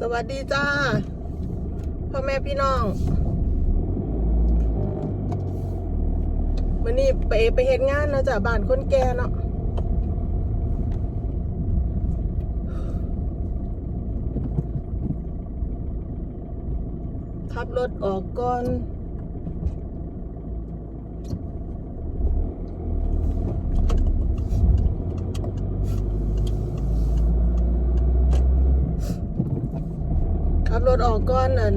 สวัสดีจ้า พ่อแม่พี่น้องวันนี้ไปไปเห็นงานเนาะจ้ะบ้านคนแก่เนาะขับรถออกก่อน รถออกก่อนอัน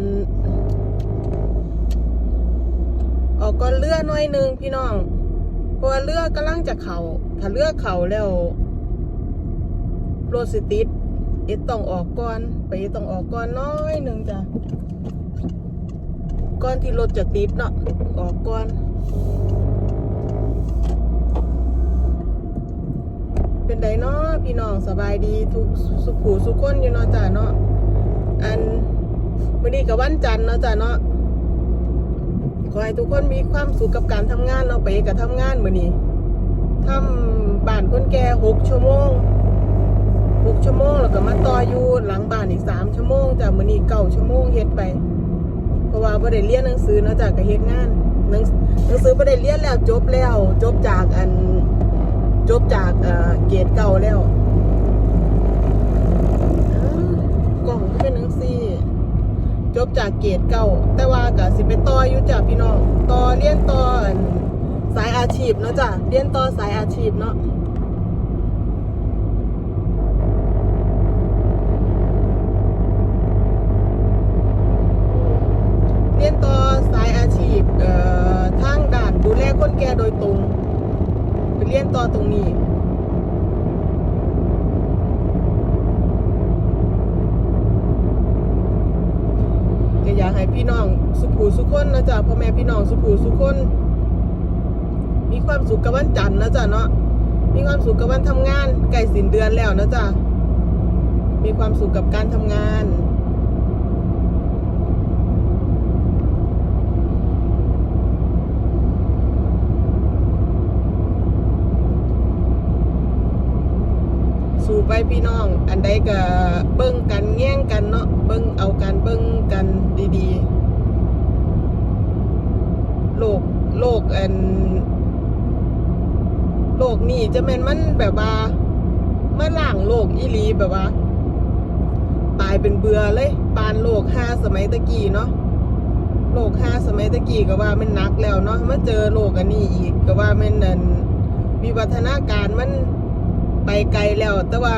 ออกก่อนเรือหน่อยนึงพี่น้อง เพราะว่าเรือกำลังจะเขาถ้าเรือเขาแล้วรถสิติดเอ็ดต้องออกก่อน ไปเอ็ดต้องออกก่อนน้อยนึงจ้ะก่อนที่รถจะติดเนาะออกก่อนเป็นไดเนาะพี่น้องสบายดีทุกสุขูสุขคนอยู่เนาะจ้ะเนาะอัน วันนี้กับวันจันทร์เนาะจ้ะเนาะขอให้ทุกคนมีความสุขกับการทำงานเนาะไปกับทำงานมื้อนี้ทำบ้านคนแก่หกชั่วโมงหกชั่วโมงแล้วก็มาต่ออยู่หลังบ้านอีกสามชั่วโมงจ้ะมื้อนี้เก้าชั่วโมงเฮ็ดไป เพราะว่าบ่ได้เรียนหนังสือเนาะจ้ะก็เฮ็ดงานหนังหนังสือบ่ได้เรียนแล้วจบแล้ว จบจากอันจบจากเอ่อเกรดเก่าแล้วกล่องก็เป็นหนังซี จบจากเกรดเก่าแต่ว่าก็สิไปต่ออยู่จ้ะพี่น้องต่อเรียนต่อสายอาชีพเนาะจ้ะเรียนต่อสายอาชีพเนาะเรียนต่อสายอาชีพเอ่อทางด่านดูแลคนแก่โดยตรงไปเรียนต่อตรงนี้ ก็อยากให้พี่น้องสุขูสุขคนนะจ๊ะ พี่น้องสุขูสุขคน มีความสุขกับวันจันทร์นะจ๊ะเนาะมีความสุขกับวันทำงานใกล้สิ้นเดือนแล้วนะจ๊ะมีความสุขกับการทำงานสู่ไปพี่น้อง อันใดก็เบิ่งกันแง่งกันเนาะเบิ่งเอากันเบิ่งกันดีๆ โลกโลกอันโลกนี่จะแม่นมันแบบว่ามาล่างโลกอีลีแบบว่า ตายเป็นเบื่อเลยปานโลกห้าสมัยตะกี้เนาะโลกห้าสมัยตะกี้ก็ว่ามันหนักแล้วเนาะมาเจอโลกอันนี้อีกก็ว่ามันนั่นวิวัฒนาการมันไปไกลแล้ว แต่ว่า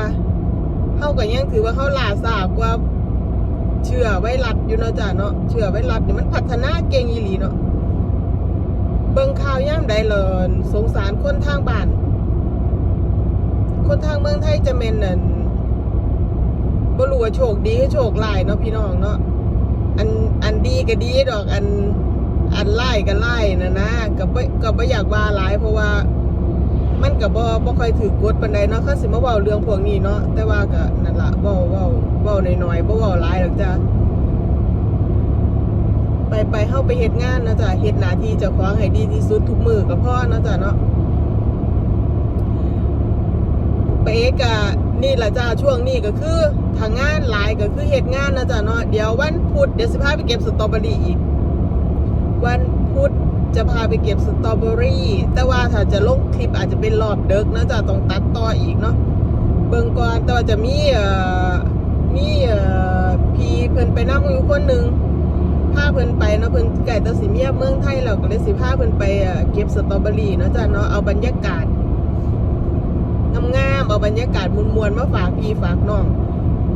เฮาก็ยังถือว่าเฮาล่าสากว่าเชื้อไวรัสอยู่เนาะจ้ะเนาะเชื้อไวรัสนี่ยมันพัฒนาเก่งอีหลีเนาะ บิ่งข่าวย่ามใดเลยสงสารคนทางบ้าน คนทางเมืองไทยจะแม่นนั่นบ่รู้ว่าโชคดีหรือโชคร้ายเนาะพี่น้องเนาะอันอันดีก็ดีดอกอันอันไล่ก็ไล่นะนะก็บ่ก็บ่อยากว่าหลายเพราะว่า มันก็บ่บ่ค่อยถือกฎปานใดเนาะเขาสิมาเว้าเรื่องพวกนี้เนาะแต่ว่าก็นั่นล่ะเว้าเว้าเว้าน้อยๆบ่เว้าหลายหรอกจ้ะ ไปไปเฮาไปเฮ็ดงานนะจ้ะเฮ็ดหน้าที่เจ้าของให้ดีที่สุดทุกมือก็พอนะจ้ะเนาะไปเอกะนี่ล่ะจ้ะช่วงนี้ก็คือทางงานหลายก็คือเฮ็ดงานนะจ้ะเนาะเดี๋ยววันพุธเดี๋ยวสิพาไปเก็บสตรอเบอรี่อีก วันพุธจะพาไปเก็บสตรอเบอรี่ แต่ว่าถ้าจะลงคลิปอาจจะเป็นรอบเดึกนะจ๊ะต้องตัดต่ออีกเนาะเบิ่งก่อนแต่ว่าจะมีเอ่อมีเอ่อพี่เพิ่นไปนั่งอยู่คนหนึ่ง พาเพิ่นไปเนาะเพิ่นไก่ตะสิเมียเมืองไทยแล้วก็เลยสิพาเพิ่นไปเอ่อเก็บสตรอเบอรี่เนาะจ๊ะเนาะเอาบรรยากาศงามๆเอาบรรยากาศมวลๆมาฝากพี่ฝากน้อง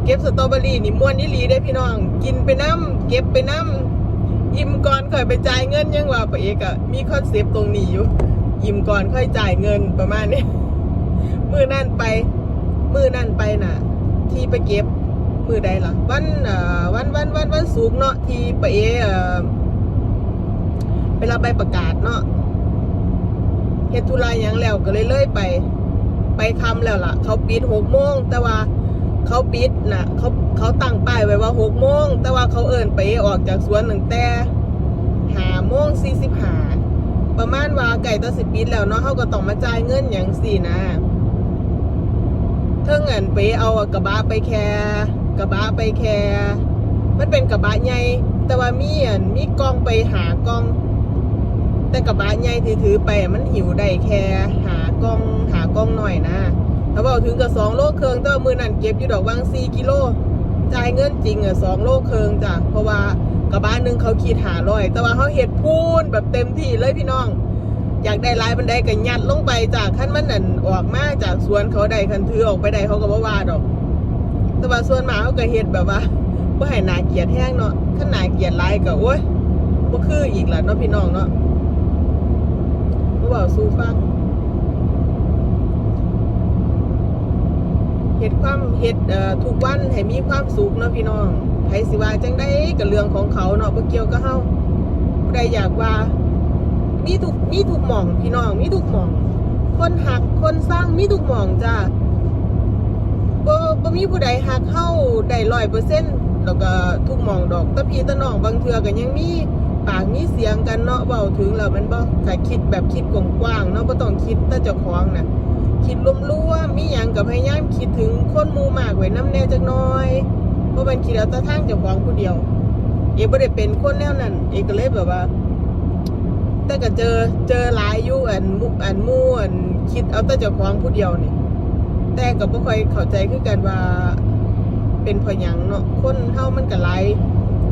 เก็บสตรอเบอรี่นี่มวนนี่ลีได้พี่น้อง กินไปน้ำเก็บไปน้ำอิ่มก่อนค่อยไปจ่ายเงินยังว่าปะเอกอะมีคอนเซปต์ตรงนี้อยู่อิ่มก่อนค่อยจ่ายเงินประมาณนี้มือนั่นไป มือนั่นไปน่ะ ที่ไปเก็บ มือใดล่ะวันเอ่อวันวันวันวันศุกร์เนาะที่ปเอเอ่อไปรับใบประกาศเนาะเฮ็ดธุระหยังแล้วก็เลยเล่ยไป ไปคำแล้วล่ะ เขาปิดหกโมงแต่ว่าเขาปิดน่ะเขาเขาตั้งป้ายไว้ว่าหกโมงแต่ว่าเขาเอินไปออกจากสวนตั้งแต่หาโมงสี่สิบหาประมาณว่าไก่ตัวสิปิดแล้วเนาะเขาก็ต้องมาจ่ายเงินอย่างสี่นะเทิงอันไปเอากระบะไปแค กระบะไปแคมันเป็นกระบะใหญ่แต่ว่ามีอันมีกล้องไปหากล้อง แต่กระบะใหญ่ที่ถือไปมันหิวได้แค่หากล้องหากล้องหน่อยนะถ้าบอกถึงกับสองโลเครืองแต่ว่ามือนั่นเก็บอยู่ดอกวังสี่กิโลจ่ายเงินจริงอะสองโลเครืองจ้ะเพราะว่ากระบะหนึ่งเขาขีดหาร้อยแต่ว่าเขาเห็ดพูนแบบเต็มที่เลยพี่น้องอยากได้ลายบันไดก็ยัดลงไปจากขั้นมันนั่นออกมาจากสวนเขาได้คันถือออกไปได้เขาก็บ่ว่าดอก แต่ว่าส่วนมากเขาก็เฮ็ดแบบว่าบ่ให้นาเกลียดแห้งเนาะขั้นนาเกลียดหลายก็โอ้ยบ่คืออีกล่ะเนาะพี่น้องเนาะบ่เว้าสู่ฟังเฮ็ดความเฮ็ดทุกวันให้มีความสุขเนาะพี่น้องไผสิว่าจังได๋ก็เรื่องของเขาเนาะบ่เกี่ยวกับเฮาผู้ใดอยากว่ามีทุกมีทุกหม่องพี่น้องมีทุกหม่อง คนหักคนสร้างมีทุกหม่องจ้า บ่มีผู้ใดหักเข้าได้ร้อยเปอร์เซ็นต์แล้วก็ทุกมองดอกตะพี่ตะน้องบางเทื่อก็ยังมีปากมีเสียงกันเนาะเว้าถึงแล้วมันบ่ถ้าคิดแบบคิดกว้างๆเนาะบ่ต้องคิดแต่เจ้าของน่ะคิดรวมๆมีหยังก็พยายามคิดถึงคนหมู่มากไว้นำแน่จักหน่อยบ่แม่นคิดเอาแต่ทางเจ้าของผู้เดียว เอบ่ได้เป็นคนแนวนั้นเอกก็เลยแบบว่าแต่ก็เจอเจอหลายอยู่อันมุอันมู่อันคิดเอาแต่เจ้าของผู้เดียวนี่ แต่ก็บ่ค่อยเข้าใจคือกันว่า เป็นเพราะหยังเนาะคนเฮามันก็หลาย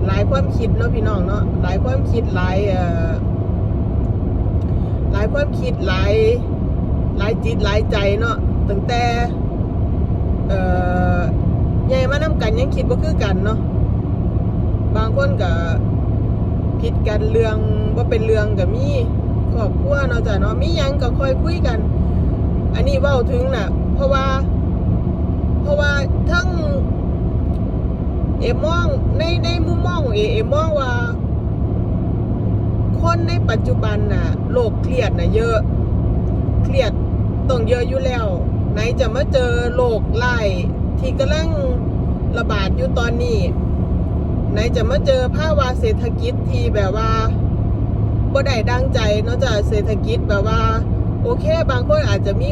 หลายความคิดเนาะพี่น้องเนาะหลายความคิดหลายเอ่อหลายความคิดหลายหลายจิตหลายใจเนาะตั้งแต่เอ่อใหญ่มานํกันยังคิดบ่คือกันเนาะบางคนก็ผิดกันเรื่องว่าเป็นเรื่องกับมีครอบครัวเนาะจ้ะเนาะมีหยังก็ค่อยคุยกัน อันนี้เว้าถึงน่ะ ราะว่า เพราะว่าทั้งเอมองในในมุมมองของเอเอมองว่า คนในปัจจุบันน่ะโลกเครียดน่ะเยอะ เครียดต้องเยอะอยู่แล้ว ไหนจะมาเจอโรคไล่ที่กำลังระบาดอยู่ตอนนี้ ไหนจะมาเจอภาวะเศรษฐกิจที่แบบว่าบ่ได้ดังใจนอกจากเศรษฐกิจแบบว่า โอเค บางคนอาจจะมี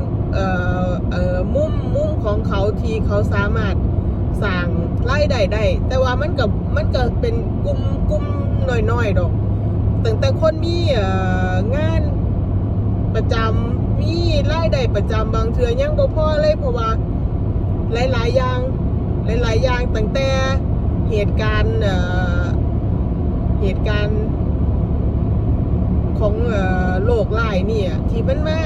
มุมมุมของเขาที่เขาสามารถสร้างรายได้ได้ แต่ว่ามันกับมันก็เป็นกลุ่มกลุ่มน้อยๆดอกตั้งแต่คนมีงานประจำมีรายได้ประจำบางเทือยังบ่พอเลยเพราะว่าหลายๆอย่างหลายๆอย่างตั้งแต่เหตุการณ์เหตุการณ์ของโรคร้ายเนี่ยที่มันมา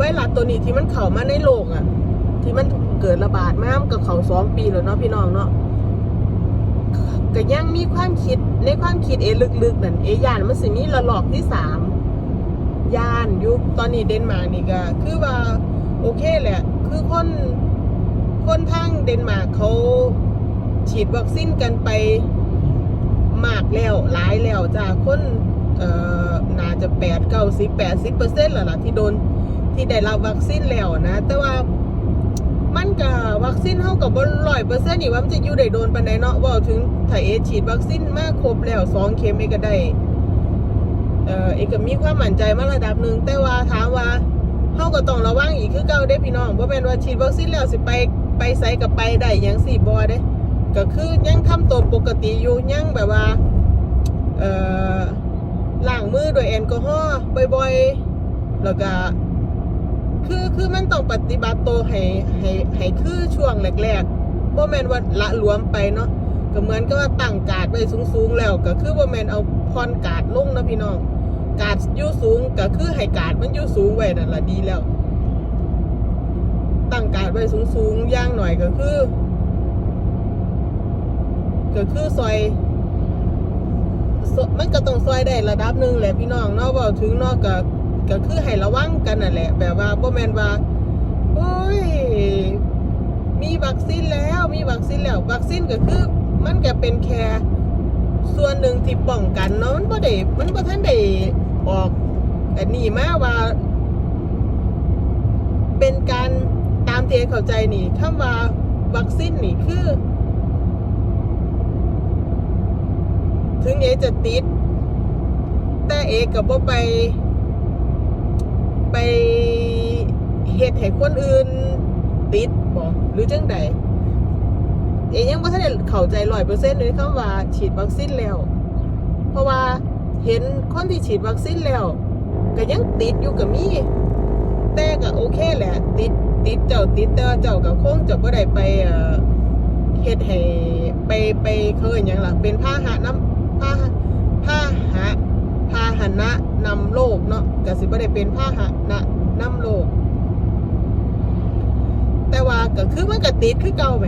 ไวรัสตัวนี้ที่มันเข้ามาในโลกอะ ที่มันเกิดระบาดมามันก็เขาสองปีแล้วเนาะพี่น้องเนาะก็ยังมีความคิดในความคิดเอลึกๆนั่นเอยานมันสิมีระลอกที่สามยานยู่ตอนนี้เดนมาร์กนี่ก็คือว่าโอเคแหละ คือคนคนทางเดนมาร์กเขาฉีดวัคซีนกันไปมากแล้วหลายแล้วจ้าคนเอ่อน่าจะแปดเก้าสิบแปดสิบเปอร์เซ็นต์แล้วล่ะที่โดน ที่ได้รับวัคซีนแล้วนะ แต่ว่ามันกับวัคซีนเท่ากับบร้อยเปอร์เซ็นต์นี่ว่ามันจะอยู่ได้โดนปานใดเนาะว่าถึงถ้าเอฉีดวัคซีนมาครบแล้วสองเข็มเอกก็ได้เอ่อเอกก็มีความมั่นใจมาระดับหนึ่งแต่ว่าถามว่าเฮาก็ต้องระวังอีกคือเก่าเด้พี่น้องบ่แม่นว่าฉีดวัคซีนแล้วสิไปไปไสก็ไปได้ยังสิบ่เด้ก็คือยังทำตัวปกติอยู่ยังแบบว่าเอ่อล้างมือด้วยแอลกอฮอล์บ่อยๆแล้วก็ คือคือมันต้องปฏิบัติตัวให้ให้ให้คือช่วงแรกๆบ่แม่นว่าละหลวมไปเนาะก็เหมือนกับว่าตั้งการ์ดไว้สูงๆแล้ว ก็คือบ่แมนเอาพรการ์ดลงนะพี่น้อง การ์ดอยู่สูงก็คือให้การ์ดมันอยู่สูงไว้นั่นละดีแล้ว ตั้งการ์ดไว้สูงๆอย่างหน่อยก็คือ ก็คือซอยมันก็ต้องซอยได้ระดับหนึ่งแหละพี่น้องเนาะเว่ถึงเนาะก็ ก็คือให้ระวังกันนั่นแหละ แบบว่าบ่แมนว่าโอ้ยมีวัคซีนแล้วมีวัคซีนแล้ว วัคซีนก็คือ มันก็เป็นแค่ส่วนหนึ่งที่ป้องกันเนาะมันบ่ได้มันบ่ทันได้ออกอันนี้มาว่า เป็นการตามเที่เข้าใจนี่คำว่าวัคซีนนี่คือ ถึงเอจะติด แต่เอกับบ่ไป ไปเหตุให้คนอื่นติดบ่หรือจังใดเองยังบ่ทันได้เข้าใจ100%เซ็นต์เลยคำว่าฉีดวัคซีนแล้ว เพราะว่าเห็นคนที่ฉีดวัคซีนแล้ว ก็ยังติดอยู่ก็มีแต่ก็โอเคแหละ ติดติดเจ้าติดแต่ว่าเจ้าก็คงจะบ่ได้ไปเอ่อเฮ็ดให้ไปไปเคยหยังล่ะเป็นพาหะน้ำพาพาหะพาหนะนำโรคเนาะก็สิบ่ได้เป็นพาหะนะนำโรค แต่ว่าก็คือมันก็ติดคือเก่าแหม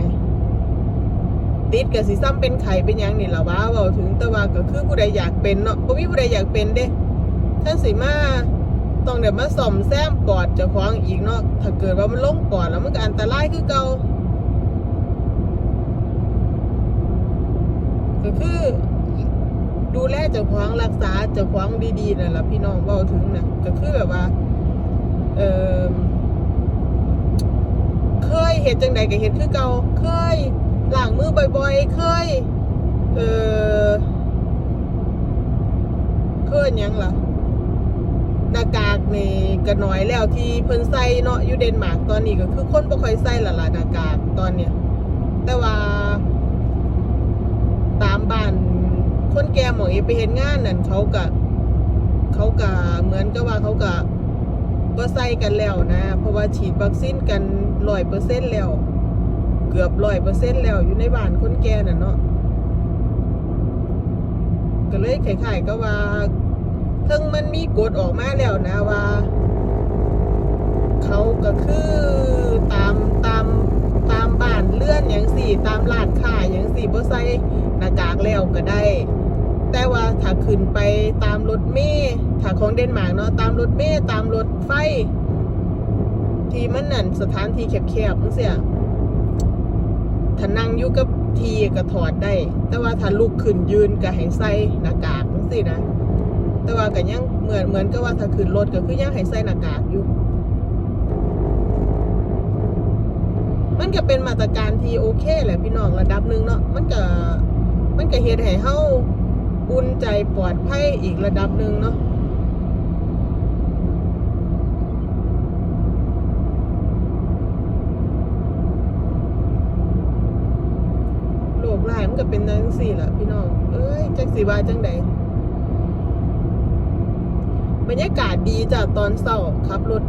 ติดก็สิซ้ำเป็นไข้เป็นยังนี่ล่ะว่าเว้าถึงแต่ว่าก็คือผู้ใดอยากเป็นเนาะบ่มีผู้ใดอยากเป็นเด้ท่านสิมาต้องเดี๋ยวมาส่อมแซมปอดจะคว้าของอีกเนาะถ้าเกิดว่ามันลงปอดแล้วมันก็อันตรายคือเก่าก็คือดูแลเจ้าของรักษาเจ้าของดีๆนั่นแหละพี่น้องเว้าถึงนะก็คือแบบว่า เออ เคยเห็นจังใดก็เห็นคือเก่าเคยล้างมือบ่อยๆ เคย เออเคยยังล่ะหน้ากากนี่ก็น้อยแล้วที่เพิ่นใส่เนาะอยู่เดนมาร์กตอนนี้ก็คือคนบ่ค่อยใส่ละล่ะหน้ากากตอนเนี้ยแต่ว่า ตามบ้านคนแก่หมอเอไปเห็นงานนั่นเขาก็เขาก็เหมือนกับว่าเขาก็บ่ใส่กันแล้วนะ เพราะว่าฉีดวัคซีนกัน ร้อยเปอร์เซ็นต์แล้ว เกือบร้อยเปอร์เซ็นต์แล้วอยู่ในบ้านคนแก่น่ะเนาะก็เลยคล้ายๆก็ว่าถึงมันมีกฎออกมาแล้วนะว่า เขาก็คือตามตามตามบ้านเลื่อนอย่างสี่ ตามร้านค้าอย่างสี่บ่ใส่หน้ากากแล้วก็ได้ แต่ว่าถ้าขึ้นไปตามรถเมล์ถ้าของเดนมาร์กเนาะตามรถเมล์ตามรถไฟ ที่มันนั่นสถานที่แคบๆจังซี่ถ้านั่งอยู่กับทีก็ถอดได้ แต่ว่าถ้าลุกขึ้นยืนก็ให้ใส่หน้ากากจังซี่นะ แต่ว่าก็ยังเหมือนเหมือนกับว่าถ้าขึ้นรถก็คือยังให้ใส่หน้ากากอยู่ มันก็เป็นมาตรการที่โอเคแหละพี่น้องระดับหนึ่งเนาะ มันก็มันก็เฮ็ดให้เฮาอุ่นใจปลอดภัยอีกระดับหนึ่งเนาะ โลก ร้ายมันก็เป็นจังซี่ล่ะพี่น้อง เอ้ยจักสีว่าจังใดบรรยากาศดีจ้ะตอนเช้าขับรถ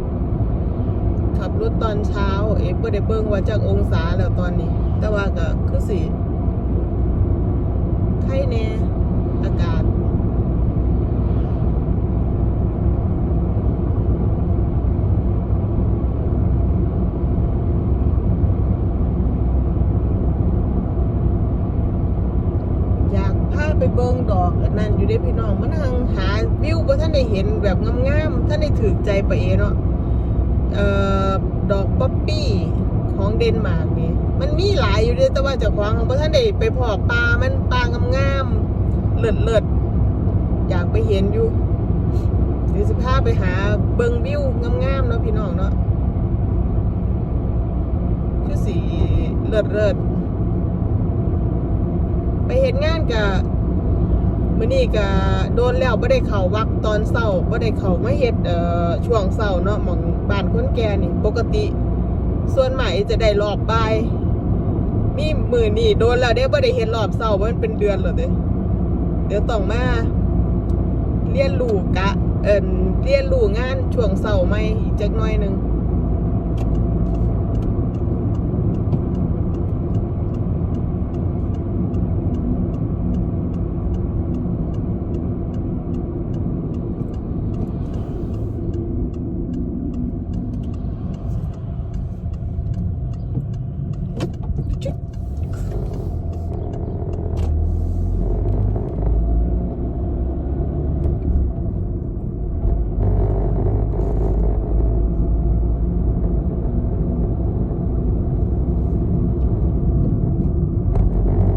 ขับรถตอนเช้า เอ๊ะบ่ได้เบิ้งว่าจากองศาแล้วตอนนี้ แต่ว่าก็คือสีไข่แน่อากาศ อยากพาไป เบิ่งดอกอันนั้นอยู่ได้พี่น้องมันหังหาวิวบ่ท่านได้เห็นแบบงามๆท่านได้ถือใจไปเอเนาะเอ่อดอกป๊อปปี้ของเดนมาร์กนี่มันมีหลายอยู่เด้แต่ว่าเจ้าของบ่ท่านได้ไปพอปลามันปลางามๆเลิศๆอยากไปเห็นอยู่เดี๋ยวสิพาไปหาเบิ่งวิวงามๆเนาะพี่น้องเนาะคือสีเลิศๆไปเห็นงานกับ มื้อนี้ก็โดนแล้วบ่ได้เข้าวักตอนเช้าบ่ได้เข้าไมาเฮ็ดเอ่อช่วงเช้าเนาะหม่องบ้านคนแก่นี่ปกติ ส่วนใหญ่จะได้รอบบ่ายมีมือนี้โดนแล้วเด้บ่ได้เฮ็ดรอบเช้ามันเป็นเดือนแล้วเด้เดี๋ยวต้องมาเรียนรู้กะ เอิ้นเรียนรู้งานช่วงเช้าใหมอีกจักหน่อยหนึง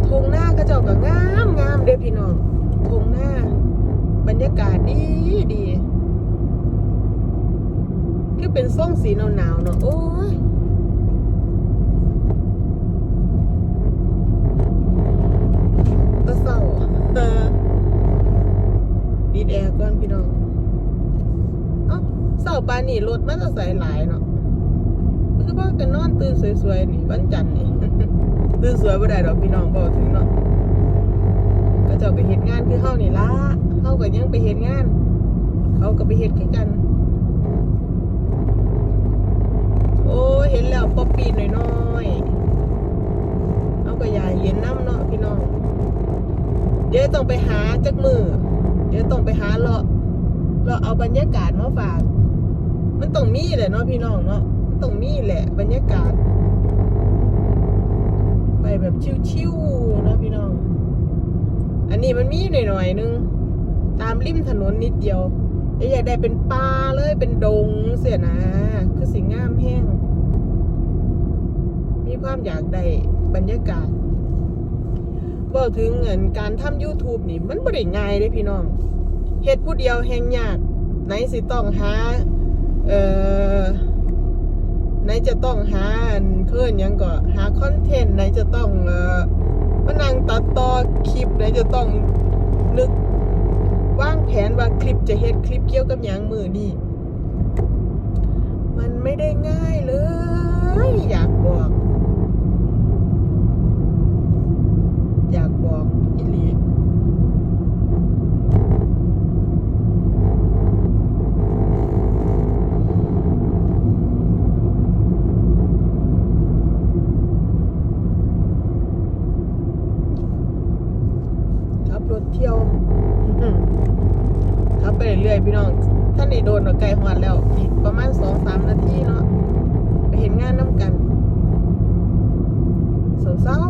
ทงหน้าก็เจ้าก็งามงามเด้อพี่น้องทงหน้า บรรยากาศดีดีคือเป็นส้มสีหนาวๆเนาะโอ้ยตะเศร้าเออดีดแอ ร์ก่อนพี่น้อง เอ้าเศร้าปานี่รถมันจะใส่หลายเนาะ คือว่ากันนอนตื่นสวยๆนี่วันจันทร์นี่ ตื่นสวยบ่ได้ดอกพี่น้องบอกถึงเนาะก็เจ้าไปเฮ็ดงานคือเฮานี่ละเฮาก็ยังไปเฮ็ดงาน เขาก็ไปเฮ็ดคือกัน โอ้เห็นแล้วป๊อปปี้น้อยๆ เอาก็อยาเห็นน้ำเนาะพี่น้อง เดี๋ยวต้องไปหาจักมือ เดี๋ยวต้องไปหาเลาะเลาเอาบรรยากาศมาฝาก มันต้องมีแหละเนาะพี่น้องเนาะมันต้องมีแหละ บรรยากาศ ไปแบบชิวๆนะพี่น้อง อันนี้มันมีหน่อยๆนึง ตามริมถนนนิดเดียวอยากได้เป็นป่าเลยเป็นดงเสียนะ คือสีงามแห้ง มีความอยากได้บรรยากาศ บอกถึงเงินการทำ YouTube นี่มันบ่ได้ง่ายเลยพี่น้องเฮ็ดผู้เดียวแหงยาก ไหนสิต้องหา เอ่อ ไหนจะต้องหาอันเพื่อนยังก็หาคอนเทนต์ไหนจะต้อง เอ่อมานั่งตัดต่อคลิปไหนจะต้องนึกวางแผนว่าคลิปจะเฮ็ดคลิปเกี่ยวกับหยังมือนี่มันไม่ได้ง่ายเลย อยากบอก อยากบอกอิลีขับรถเที่ยว อื้อขับไปเรื่อยๆพี่น้อง ท่านนี่โดนเอาไกลหอดแล้ว อีกประมาณสองสามนาทีเนาะ ไปเห็นงานน้ำกัน เศร้า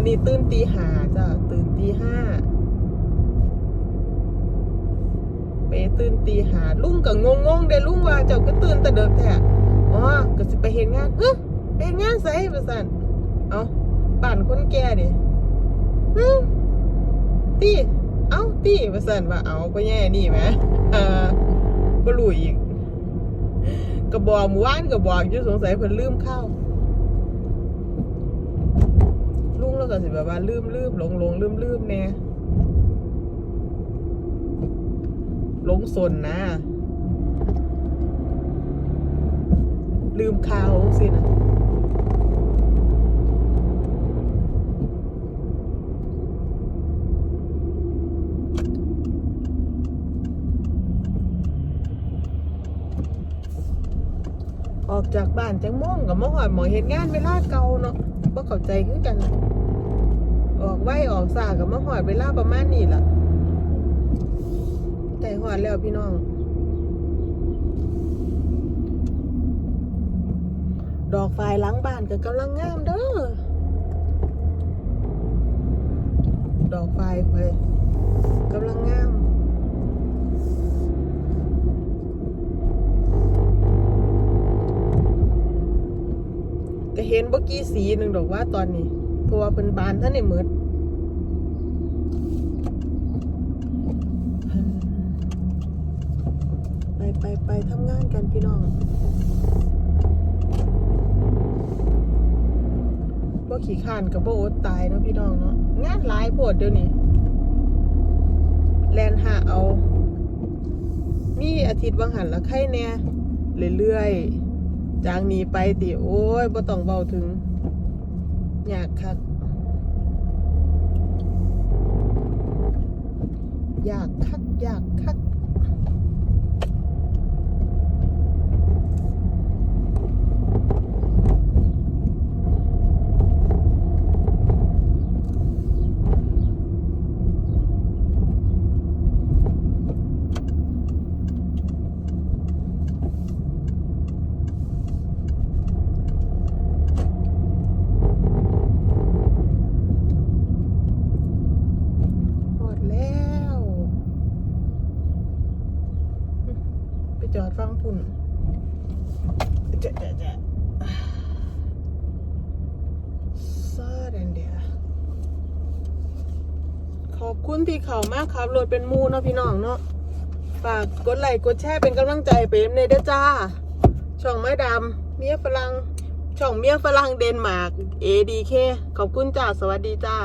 ๆมันนี่ตื่นตีห้าจ้ะตื่นตีห้าไปตื่นตีห้าลุงก็งงงๆเด้ลุงว่าเจ้าก็ตื่นแต่เดิมแท้อ๋อก็สิไปเห็นงานเฮ้ยไปเห็นงานไสประสันเอาบ้านคนแก่ดิฮึตีเอ้าตีประสันว่าเอาก็แย่นี่แหมเออบ่รู้อีกก็บอกหมู่บ้านก็บอกอยู่สงสัยเพิ่นลืมข้าว ลุงแล้ว ก็สิแบบว่าลืมลืมหลงหลงลืมลืมแน่หลงสนนะ ลืมข่าวสินะออกจากบ้านจังม่วงกับมะหอดหมอเห็นงานเวลาเก่าเนาะบ่เข้าใจคือกัน ออกไหวออกสากับมะหอดเวลาประมาณนี้ล่ะใจหอดแล้วพี่น้องดอกไฟล้างบ้านก็กำลังงามเด้อ ดอกไฟไปกำลังงาม ก็เห็นเมื่อกี้สีหนึ่งดอกว่าตอนนี้เพราะว่าเป็นบานท่านในมืด ไปทำงานกันพี่น้องบ่ขี่ข้านกับบ่อดตายเนาะพี่น้องเนาะงานหลายโพดเดี๋ยวนี้แลนหาเอา มีอาทิตย์วังหันละไข่แน่เรื่อยๆจางหนี้ไปติโอ้ยบ่ต้องเบาถึง อยากคักอยากคักอยากคัก หมดแล้ว ไปจอดฟังพุ่นเจ๊ะเจ๊ะเจ๊ะซาแดนเดียขอบคุณ ครับรถเป็นมูเนาะพี่น้องเนาะฝากกดไลค์กดแชร์เป็นกำลังใจไปเอ็มเนเด้อจ้า ช่องไม้ดำเมียฝรั่งช่องเมียฝรั่งเดนมาร์ก ADK ขอบคุณจ้า สวัสดีจ้า